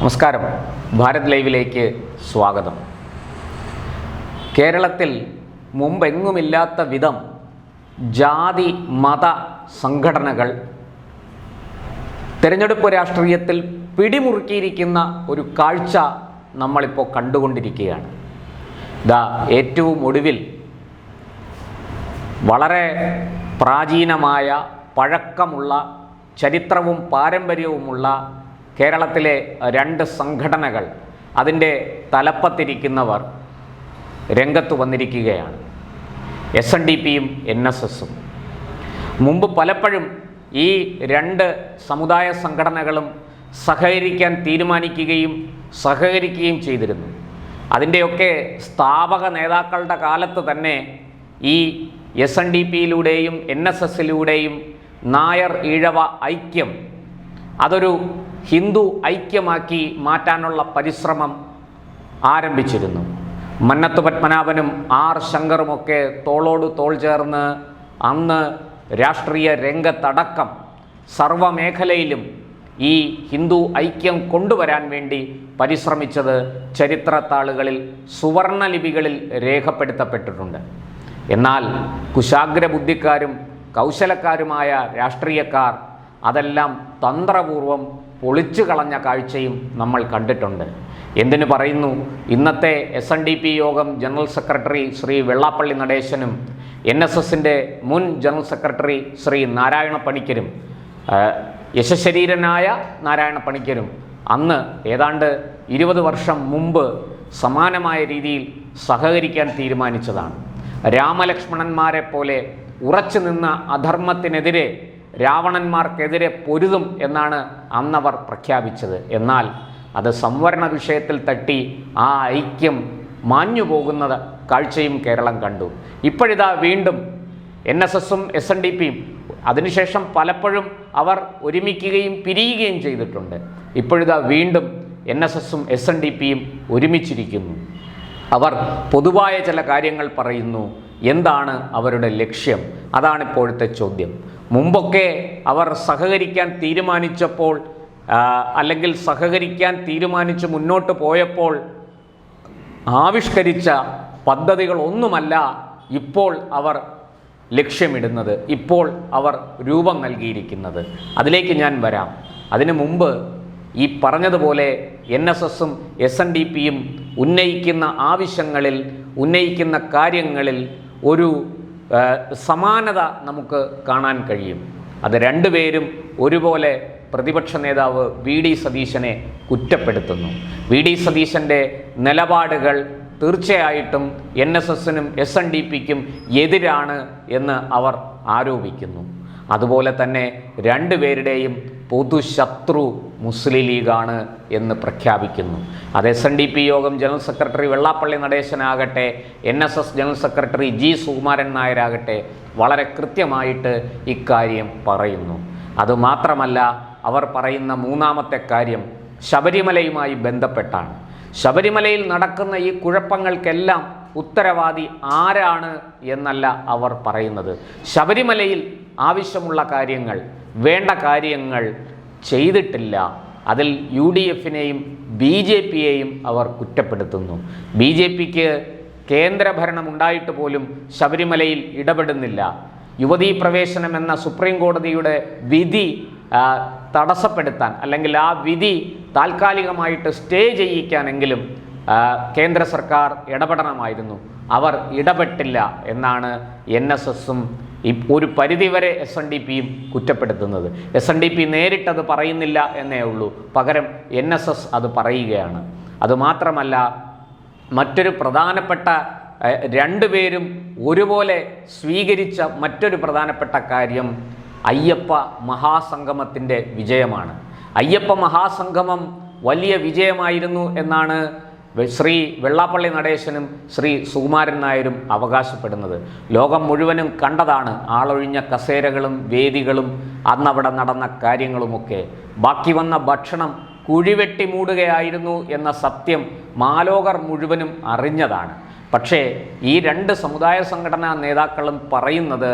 നമസ്കാരം. ഭാരത് ലൈവിലേക്ക് സ്വാഗതം. കേരളത്തിൽ മുമ്പെങ്ങുമില്ലാത്ത വിധം ജാതി മത സംഘടനകൾ തിരഞ്ഞെടുപ്പ് രാഷ്ട്രീയത്തിൽ പിടിമുറുക്കിയിരിക്കുന്ന ഒരു കാഴ്ച നമ്മളിപ്പോൾ കണ്ടുകൊണ്ടിരിക്കുകയാണ്. ദാ ഏറ്റവും ഒടുവിൽ വളരെ പ്രാചീനമായ പഴക്കമുള്ള ചരിത്രവും പാരമ്പര്യവുമുള്ള കേരളത്തിലെ രണ്ട് സംഘടനകൾ അതിന്റെ തലപ്പത്തിരിക്കുന്നവർ രംഗത്ത് വന്നിരിക്കുകയാണ്. എസ് എൻ ഡി പിയും എൻ എസ് എസും മുമ്പ് പലപ്പോഴും ഈ രണ്ട് സമുദായ സംഘടനകളും സഹകരിക്കാൻ തീരുമാനിക്കുകയും സഹകരിക്കുകയും ചെയ്തിരുന്നു. അതിന്റെയൊക്കെ സ്ഥാപക നേതാക്കളുടെ കാലത്ത് തന്നെ ഈ എസ് എൻ ഡി പിയിലൂടെയും എൻ എസ് എസിലൂടെയും നായർ ഈഴവ ഐക്യം അതൊരു ഹിന്ദു ഐക്യമാക്കി മാറ്റാനുള്ള പരിശ്രമം ആരംഭിച്ചിരുന്നു. മന്നത്ത് പത്മനാഭനും ആർ ശങ്കറുമൊക്കെ തോളോട് തോൾ ചേർന്ന് അന്ന് രാഷ്ട്രീയ രംഗത്തടക്കം സർവമേഖലയിലും ഈ ഹിന്ദു ഐക്യം കൊണ്ടുവരാൻ വേണ്ടി പരിശ്രമിച്ചത് ചരിത്രത്താളുകളിൽ സുവർണലിപികളിൽ രേഖപ്പെടുത്തപ്പെട്ടിട്ടുണ്ട്. എന്നാൽ കുശാഗ്ര ബുദ്ധിക്കാരും കൗശലക്കാരുമായ രാഷ്ട്രീയക്കാർ അതെല്ലാം തന്ത്രപൂർവം പൊളിച്ചു കളഞ്ഞ കാഴ്ചയും നമ്മൾ കണ്ടിട്ടുണ്ട്. എന്തിനു പറയുന്നു? ഇന്നത്തെ എസ് എൻ ഡി പി യോഗം ജനറൽ സെക്രട്ടറി ശ്രീ വെള്ളാപ്പള്ളി നടേശനും എൻ എസ് എസിന്റെ മുൻ ജനറൽ സെക്രട്ടറി ശ്രീ നാരായണ പണിക്കരും യശശരീരനായ നാരായണ പണിക്കരും അന്ന് ഏതാണ്ട് ഇരുപത് വർഷം മുമ്പ് സമാനമായ രീതിയിൽ സഹകരിക്കാൻ തീരുമാനിച്ചതാണ്. രാമലക്ഷ്മണന്മാരെ പോലെ ഉറച്ചു നിന്ന അധർമ്മത്തിനെതിരെ രാവണന്മാർക്കെതിരെ പൊരുതും എന്നാണ് അന്നവർ പ്രഖ്യാപിച്ചത്. എന്നാൽ അത് സംവരണ വിഷയത്തിൽ തട്ടി ആ ഐക്യം മാഞ്ഞു പോകുന്നത് കാഴ്ചയും കേരളം കണ്ടു. ഇപ്പോഴിതാ വീണ്ടും എൻ എസ് എസും എസ് എൻ ഡി പിയും അതിനുശേഷം പലപ്പോഴും അവർ ഒരുമിക്കുകയും പിരിയുകയും ചെയ്തിട്ടുണ്ട്. ഇപ്പോഴിതാ വീണ്ടും എൻ എസ് എസും എസ് എൻ ഡി പിയും ഒരുമിച്ചിരിക്കുന്നു. അവർ പൊതുവായ ചില കാര്യങ്ങൾ പറയുന്നു. എന്താണ് അവരുടെ ലക്ഷ്യം? അതാണ് ഇപ്പോഴത്തെ ചോദ്യം. മുമ്പൊക്കെ അവർ സഹകരിക്കാൻ തീരുമാനിച്ചപ്പോൾ അല്ലെങ്കിൽ സഹകരിക്കാൻ തീരുമാനിച്ച് മുന്നോട്ട് പോയപ്പോൾ ആവിഷ്കരിച്ച പദ്ധതികളൊന്നുമല്ല ഇപ്പോൾ അവർ ലക്ഷ്യമിടുന്നത്. ഇപ്പോൾ അവർ രൂപം നൽകിയിരിക്കുന്നത്. അതിലേക്ക് ഞാൻ വരാം. അതിനു മുമ്പ് ഈ പറഞ്ഞതുപോലെ എൻ എസ് എസും എസ് എൻ ഡി പിയും ഉന്നയിക്കുന്ന ആവശ്യങ്ങളിൽ ഉന്നയിക്കുന്ന കാര്യങ്ങളിൽ ഒരു സമാനത നമുക്ക് കാണാൻ കഴിയും. അത് രണ്ടുപേരും ഒരുപോലെ പ്രതിപക്ഷ നേതാവ് വി ഡി സതീശനെ കുറ്റപ്പെടുത്തുന്നു. വി ഡി സതീശന്റെ നിലപാടുകൾ തീർച്ചയായിട്ടും എൻ എസ് എസിനും എസ് എൻ ഡി പിക്കും എതിരാണ് എന്ന് അവർ ആരോപിക്കുന്നു. അതുപോലെ തന്നെ രണ്ടുപേരുടെയും പൊതുശത്രു മുസ്ലിം ലീഗാണ് എന്ന് പ്രഖ്യാപിക്കുന്നു. അത് S N D P Yogam general secretary Vellappally നടേശനാകട്ടെ N S S general secretary G Sukumaran നായരാകട്ടെ വളരെ കൃത്യമായിട്ട് ഇക്കാര്യം പറയുന്നു. അതുമാത്രമല്ല അവർ പറയുന്ന മൂന്നാമത്തെ കാര്യം ശബരിമലയുമായി ബന്ധപ്പെട്ടാണ്. ശബരിമലയിൽ നടക്കുന്ന ഈ കുഴപ്പങ്ങൾക്കെല്ലാം ഉത്തരവാദി ആരാണ് എന്നല്ല അവർ പറയുന്നത്. ശബരിമലയിൽ ആവശ്യമുള്ള കാര്യങ്ങൾ വേണ്ട കാര്യങ്ങൾ ചെയ്തിട്ടില്ല. അതിൽ യു ഡി എഫിനെയും ബി ജെ പിയെയും അവർ കുറ്റപ്പെടുത്തുന്നു. ബി ജെ പിക്ക് കേന്ദ്രഭരണം ഉണ്ടായിട്ട് പോലും ശബരിമലയിൽ ഇടപെടുന്നില്ല. യുവതീ പ്രവേശനം എന്ന സുപ്രീം കോടതിയുടെ വിധി തടസ്സപ്പെടുത്താൻ അല്ലെങ്കിൽ ആ വിധി താൽക്കാലികമായിട്ട് സ്റ്റേ ചെയ്യിക്കാനെങ്കിലും കേന്ദ്ര സർക്കാർ ഇടപെടണമായിരുന്നു. അവർ ഇടപെട്ടില്ല എന്നാണ് എൻ എസ് എസും ഒരു പരിധിവരെ എസ് എൻ ഡി പിയും കുറ്റപ്പെടുത്തുന്നത്. എസ് എൻ ഡി പി നേരിട്ടത് പറയുന്നില്ല എന്നേ ഉള്ളൂ. പകരം എൻ എസ് എസ് അത് പറയുകയാണ്. അതുമാത്രമല്ല മറ്റൊരു പ്രധാനപ്പെട്ട രണ്ടുപേരും ഒരുപോലെ സ്വീകരിച്ച മറ്റൊരു പ്രധാനപ്പെട്ട കാര്യം അയ്യപ്പ മഹാസംഗമത്തിന്റെ വിജയമാണ്. അയ്യപ്പ മഹാസംഗമം വലിയ വിജയമായിരുന്നു എന്നാണ് ശ്രീ വെള്ളാപ്പള്ളി നടേശനും ശ്രീ സുകുമാരൻ നായരും അവകാശപ്പെടുന്നത്. ലോകം മുഴുവനും കണ്ടതാണ് ആളൊഴിഞ്ഞ കസേരകളും വേദികളും അന്നവിടെ നടന്ന കാര്യങ്ങളുമൊക്കെ. ബാക്കി വന്ന ഭക്ഷണം കുഴിവെട്ടി മൂടുകയായിരുന്നു എന്ന സത്യം മാലോകർ മുഴുവനും അറിഞ്ഞതാണ്. പക്ഷേ ഈ രണ്ട് സമുദായ സംഘടനാ നേതാക്കളും പറയുന്നത്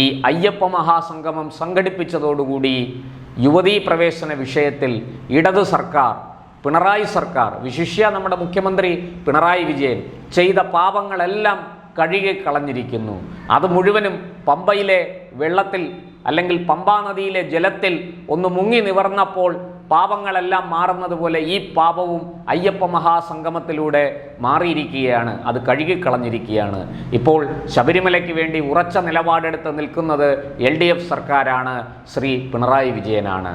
ഈ അയ്യപ്പ മഹാസംഗമം സംഘടിപ്പിച്ചതോടുകൂടി യുവതീ പ്രവേശന വിഷയത്തിൽ ഇടതു സർക്കാർ പിണറായി സർക്കാർ വിശിഷ്യ നമ്മുടെ മുഖ്യമന്ത്രി പിണറായി വിജയൻ ചെയ്ത പാപങ്ങളെല്ലാം കഴുകി കളഞ്ഞിരിക്കുന്നു. അത് മുഴുവനും പമ്പയിലെ വെള്ളത്തിൽ അല്ലെങ്കിൽ പമ്പാനദിയിലെ ജലത്തിൽ ഒന്ന് മുങ്ങി നിവർന്നപ്പോൾ പാപങ്ങളെല്ലാം മാറുന്നത് പോലെ ഈ പാപവും അയ്യപ്പ മഹാസംഗമത്തിലൂടെ മാറിയിരിക്കുകയാണ്. അത് കഴുകിക്കളഞ്ഞിരിക്കുകയാണ്. ഇപ്പോൾ ശബരിമലയ്ക്ക് വേണ്ടി ഉറച്ച നിലപാടെടുത്ത് നിൽക്കുന്നത് എൽ ഡി എഫ് സർക്കാരാണ് ശ്രീ പിണറായി വിജയനാണ്.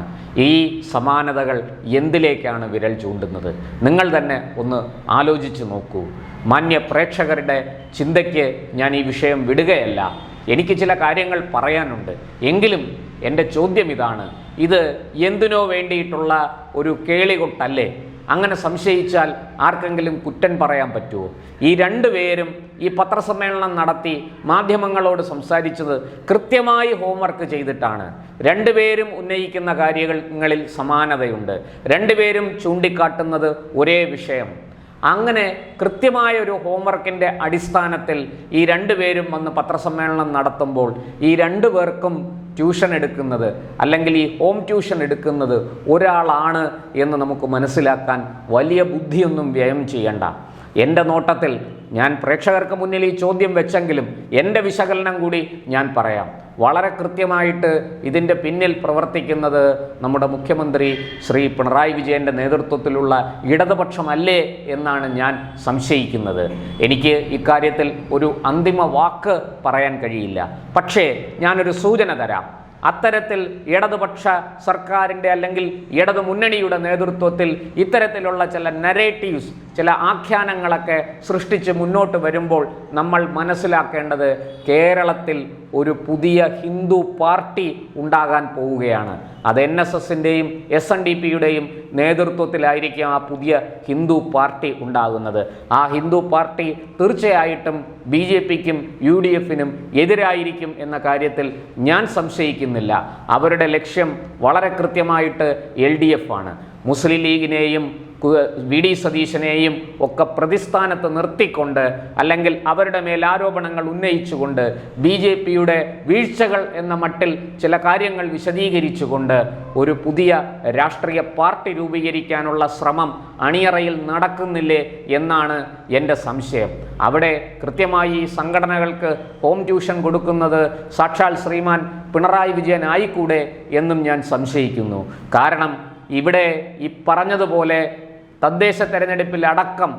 ഈ സമാനതകൾ എന്തിലേക്കാണ് വിരൽ ചൂണ്ടുന്നത്? നിങ്ങൾ തന്നെ ഒന്ന് ആലോചിച്ച് നോക്കൂ. മാന്യ പ്രേക്ഷകരുടെ ചിന്തയ്ക്ക് ഞാൻ ഈ വിഷയം വിടുകയല്ല. എനിക്ക് ചില കാര്യങ്ങൾ പറയാനുണ്ട്. എങ്കിലും എന്റെ ചോദ്യം ഇതാണ്. ഇത് എന്തിനോ വേണ്ടിയിട്ടുള്ള ഒരു കേളികൊട്ടല്ലേ അങ്ങനെ സംശയിച്ചാൽ ആർക്കെങ്കിലും കുറ്റം പറയാൻ പറ്റുമോ? ഈ രണ്ടു പേരും ഈ പത്രസമ്മേളനം നടത്തി മാധ്യമങ്ങളോട് സംസാരിച്ചത് കൃത്യമായി ഹോംവർക്ക് ചെയ്തിട്ടാണ്. രണ്ടുപേരും ഉന്നയിക്കുന്ന കാര്യങ്ങളിൽ സമാനതയുണ്ട്. രണ്ടുപേരും ചൂണ്ടിക്കാട്ടുന്നത് ഒരേ വിഷയം. അങ്ങനെ കൃത്യമായ ഒരു ഹോംവർക്കിന്റെ അടിസ്ഥാനത്തിൽ ഈ രണ്ടുപേരും വന്ന് പത്രസമ്മേളനം നടത്തുമ്പോൾ ഈ രണ്ടു പേർക്കും ട്യൂഷൻ എടുക്കുന്നത് അല്ലെങ്കിൽ ഈ ഹോം ട്യൂഷൻ എടുക്കുന്നത് ഒരാളാണ് എന്ന് നമുക്ക് മനസ്സിലാക്കാൻ വലിയ ബുദ്ധിയൊന്നും വ്യയം ചെയ്യണ്ട. എന്റെ നോട്ടത്തിൽ ഞാൻ പ്രേക്ഷകർക്ക് മുന്നിൽ ഈ ചോദ്യം വെച്ചെങ്കിലും എന്റെ വിശകലനം കൂടി ഞാൻ പറയാം. വളരെ കൃത്യമായിട്ട് ഇതിന്റെ പിന്നിൽ പ്രവർത്തിക്കുന്നത് നമ്മുടെ മുഖ്യമന്ത്രി ശ്രീ പിണറായി വിജയന്റെ നേതൃത്വത്തിലുള്ള ഇടതുപക്ഷമല്ലേ എന്നാണ് ഞാൻ സംശയിക്കുന്നത്. എനിക്ക് ഇക്കാര്യത്തിൽ ഒരു അന്തിമ വാക്ക് പറയാൻ കഴിയില്ല. പക്ഷേ ഞാനൊരു സൂചന തരാം. അത്തരത്തിൽ ഇടതുപക്ഷ സർക്കാരിന്റെ അല്ലെങ്കിൽ ഇടതു മുന്നണിയുടെ നേതൃത്വത്തിൽ ഇത്തരത്തിലുള്ള ചില നരേറ്റീവ്സ് ചില ആഖ്യാനങ്ങളൊക്കെ സൃഷ്ടിച്ച് മുന്നോട്ട് വരുമ്പോൾ നമ്മൾ മനസ്സിലാക്കേണ്ടത് കേരളത്തിൽ ഒരു പുതിയ ഹിന്ദു പാർട്ടി ഉണ്ടാകാൻ പോവുകയാണ്. അത് എൻ എസ് എസിന്റെയും എസ് എൻ ഡി പിയുടെയും നേതൃത്വത്തിലായിരിക്കും ആ പുതിയ ഹിന്ദു പാർട്ടി ഉണ്ടാകുന്നത്. ആ ഹിന്ദു പാർട്ടി തീർച്ചയായിട്ടും ബി ജെ പിക്കും യു ഡി എഫിനും എതിരായിരിക്കും എന്ന കാര്യത്തിൽ ഞാൻ സംശയിക്കുന്നില്ല. അവരുടെ ലക്ഷ്യം വളരെ കൃത്യമായിട്ട് എൽ ഡി എഫ് ആണ്. മുസ്ലിം ലീഗിനെയും വി ഡി സതീശനെയും ഒക്കെ പ്രതിസ്ഥാനത്ത് നിർത്തിക്കൊണ്ട് അല്ലെങ്കിൽ അവരുടെ മേൽ ആരോപണങ്ങൾ ഉന്നയിച്ചുകൊണ്ട് ബി ജെ പിയുടെ വീഴ്ചകൾ എന്ന മട്ടിൽ ചില കാര്യങ്ങൾ വിശദീകരിച്ചുകൊണ്ട് ഒരു പുതിയ രാഷ്ട്രീയ പാർട്ടി രൂപീകരിക്കാനുള്ള ശ്രമം അണിയറയിൽ നടക്കുന്നില്ലേ എന്നാണ് എന്റെ സംശയം. അവിടെ കൃത്യമായി ഈ സംഘടനകൾക്ക് ഹോം ട്യൂഷൻ കൊടുക്കുന്നത് സാക്ഷാൽ ശ്രീമാൻ പിണറായി വിജയൻ ആയിക്കൂടെ എന്നും ഞാൻ സംശയിക്കുന്നു. കാരണം ഇവിടെ ഈ പറഞ്ഞതുപോലെ തദ്ദേശ തെരഞ്ഞെടുപ്പിൽ അടക്കം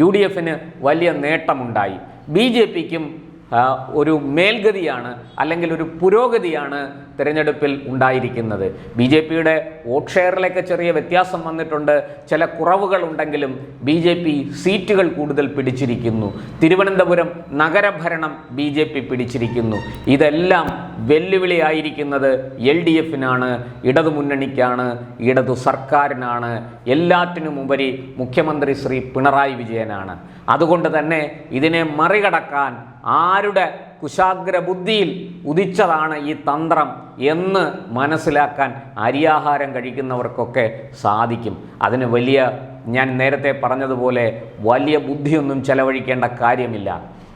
യു ഡി എഫിന് വലിയ നേട്ടമുണ്ടായി. ബി ജെ പിക്കും ഒരു മേൽഗതിയാണ് അല്ലെങ്കിൽ ഒരു പുരോഗതിയാണ് തിരഞ്ഞെടുപ്പിൽ ഉണ്ടായിരിക്കുന്നത്. ബി ജെ പിയുടെ വോട്ട് ഷെയറിലൊക്കെ ചെറിയ വ്യത്യാസം വന്നിട്ടുണ്ട്. ചില കുറവുകൾ ഉണ്ടെങ്കിലും ബി ജെ പി സീറ്റുകൾ കൂടുതൽ പിടിച്ചിരിക്കുന്നു. തിരുവനന്തപുരം നഗരഭരണം ബി ജെ പി പിടിച്ചിരിക്കുന്നു. ഇതെല്ലാം വെല്ലുവിളിയായിരിക്കുന്നത് എൽ ഡി എഫിനാണ് ഇടതുമുന്നണിക്കാണ് ഇടതു സർക്കാരിനാണ് എല്ലാറ്റിനും ഉപരി മുഖ്യമന്ത്രി ശ്രീ പിണറായി വിജയനാണ്. അതുകൊണ്ട് തന്നെ ഇതിനെ മറികടക്കാൻ ആരുടെ കുശാഗ്ര ബുദ്ധിയിൽ ഉദിച്ചതാണ് ഈ തന്ത്രം എന്ന് മനസ്സിലാക്കാൻ അരിയാഹാരം കഴിക്കുന്നവർക്കൊക്കെ സാധിക്കും. അതിന് വലിയ ഞാൻ നേരത്തെ പറഞ്ഞതുപോലെ വലിയ ബുദ്ധിയൊന്നും ചെലവഴിക്കേണ്ട കാര്യമില്ല.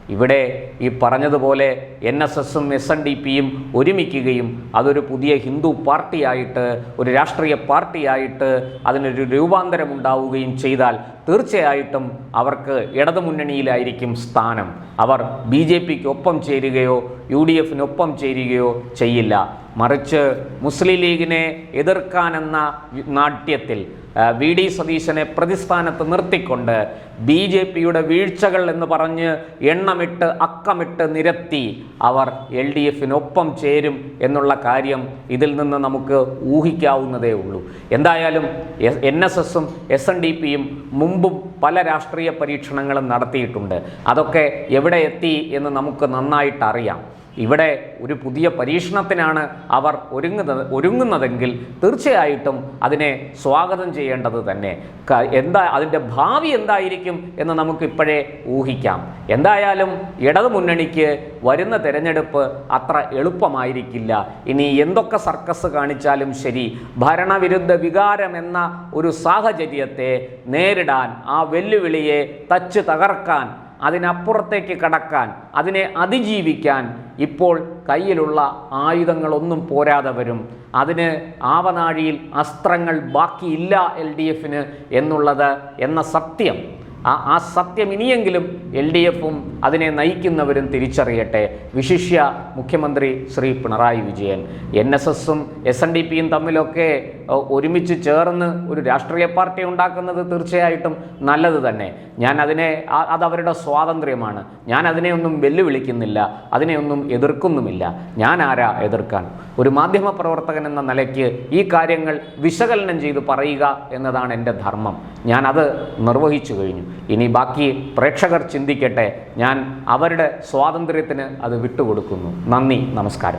ഇവിടെ ഈ പറഞ്ഞതുപോലെ എൻ എസ് എസും എസ് എൻ ഡി പിയും ഒരുമിക്കുകയും അതൊരു പുതിയ ഹിന്ദു പാർട്ടിയായിട്ട് ഒരു രാഷ്ട്രീയ പാർട്ടിയായിട്ട് അതിനൊരു രൂപാന്തരം ഉണ്ടാവുകയും ചെയ്താൽ തീർച്ചയായിട്ടും അവർക്ക് ഇടതുമുന്നണിയിലായിരിക്കും സ്ഥാനം. അവർ ബി ജെ പിക്ക് ഒപ്പം ചേരുകയോ യു ഡി എഫിനൊപ്പം ചേരുകയോ ചെയ്യില്ല. മറിച്ച് മുസ്ലിം ലീഗിനെ എതിർക്കാനെന്ന നാട്യത്തിൽ വി ഡി സതീശനെ പ്രതിസ്ഥാനത്ത് നിർത്തിക്കൊണ്ട് ബി ജെ പിയുടെ വീഴ്ചകൾ എന്ന് പറഞ്ഞ് എണ്ണമിട്ട് അക്കമിട്ട് നിരത്തി അവർ എൽ ഡി എഫിനൊപ്പം ചേരും എന്നുള്ള കാര്യം ഇതിൽ നിന്ന് നമുക്ക് ഊഹിക്കാവുന്നതേ ഉള്ളൂ. എന്തായാലും എൻ എസ് എസും എസ് എൻ ഡി പിയും മുമ്പും പല രാഷ്ട്രീയ പരീക്ഷണങ്ങളും നടത്തിയിട്ടുണ്ട്. അതൊക്കെ എവിടെ എത്തി എന്ന് നമുക്ക് നന്നായിട്ട് അറിയാം ഇവിടെ ഒരു പുതിയ പരീക്ഷണത്തിനാണ് അവർ ഒരുങ്ങുന്നത് ഒരുങ്ങുന്നതെങ്കിൽ തീർച്ചയായിട്ടും അതിനെ സ്വാഗതം ചെയ്യേണ്ടത് തന്നെ. എന്താ അതിന്റെ ഭാവി എന്തായിരിക്കും എന്ന് നമുക്ക് ഇപ്പോഴേ ഊഹിക്കാം. എന്തായാലും ഇടതു മുന്നണിക്ക് വരുന്ന തെരഞ്ഞെടുപ്പ് അത്ര എളുപ്പമായിരിക്കില്ല. ഇനി എന്തൊക്കെ സർക്കസ് കാണിച്ചാലും ശരി ഭരണവിരുദ്ധ വികാരം എന്ന ഒരു സാഹചര്യത്തെ നേരിടാൻ ആ വെല്ലുവിളിയെ തച്ച് തകർക്കാൻ അതിനപ്പുറത്തേക്ക് കടക്കാൻ അതിനെ അതിജീവിക്കാൻ ഇപ്പോൾ കയ്യിലുള്ള ആയുധങ്ങളൊന്നും പോരാതെ വരും. അതിന് ആവനാഴിയിൽ അസ്ത്രങ്ങൾ ബാക്കിയില്ല എൽ ഡി എഫിന് എന്നുള്ളത് എന്ന സത്യം. ആ ആ സത്യം ഇനിയെങ്കിലും എൽ ഡി എഫും അതിനെ നയിക്കുന്നവരും തിരിച്ചറിയട്ടെ. വിശിഷ്യ മുഖ്യമന്ത്രി ശ്രീ പിണറായി വിജയൻ. എൻ എസ് എസും എസ് എൻ ഡി പിയും തമ്മിലൊക്കെ ഒരുമിച്ച് ചേർന്ന് ഒരു രാഷ്ട്രീയ പാർട്ടി ഉണ്ടാക്കുന്നത് തീർച്ചയായിട്ടും നല്ലത് തന്നെ. ഞാൻ അതിനെ അതവരുടെ സ്വാതന്ത്ര്യമാണ്. ഞാൻ അതിനെ ഒന്നും വെല്ലുവിളിക്കുന്നില്ല. അതിനെയൊന്നും എതിർക്കുന്നുമില്ല. ഞാൻ ആരാ എതിർക്കാൻ? ഒരു മാധ്യമ പ്രവർത്തകൻ എന്ന നിലയ്ക്ക് ഈ കാര്യങ്ങൾ വിശകലനം ചെയ്ത് പറയുക എന്നതാണ് എന്റെ ധർമ്മം. ഞാൻ അത് നിർവഹിച്ചു കഴിഞ്ഞു. ഇനി ബാക്കി പ്രേക്ഷകർ ചിന്തിക്കട്ടെ. ഞാൻ അവരുടെ സ്വാതന്ത്ര്യത്തിന് അത് വിട്ടുകൊടുക്കുന്നു. നന്ദി നമസ്കാരം.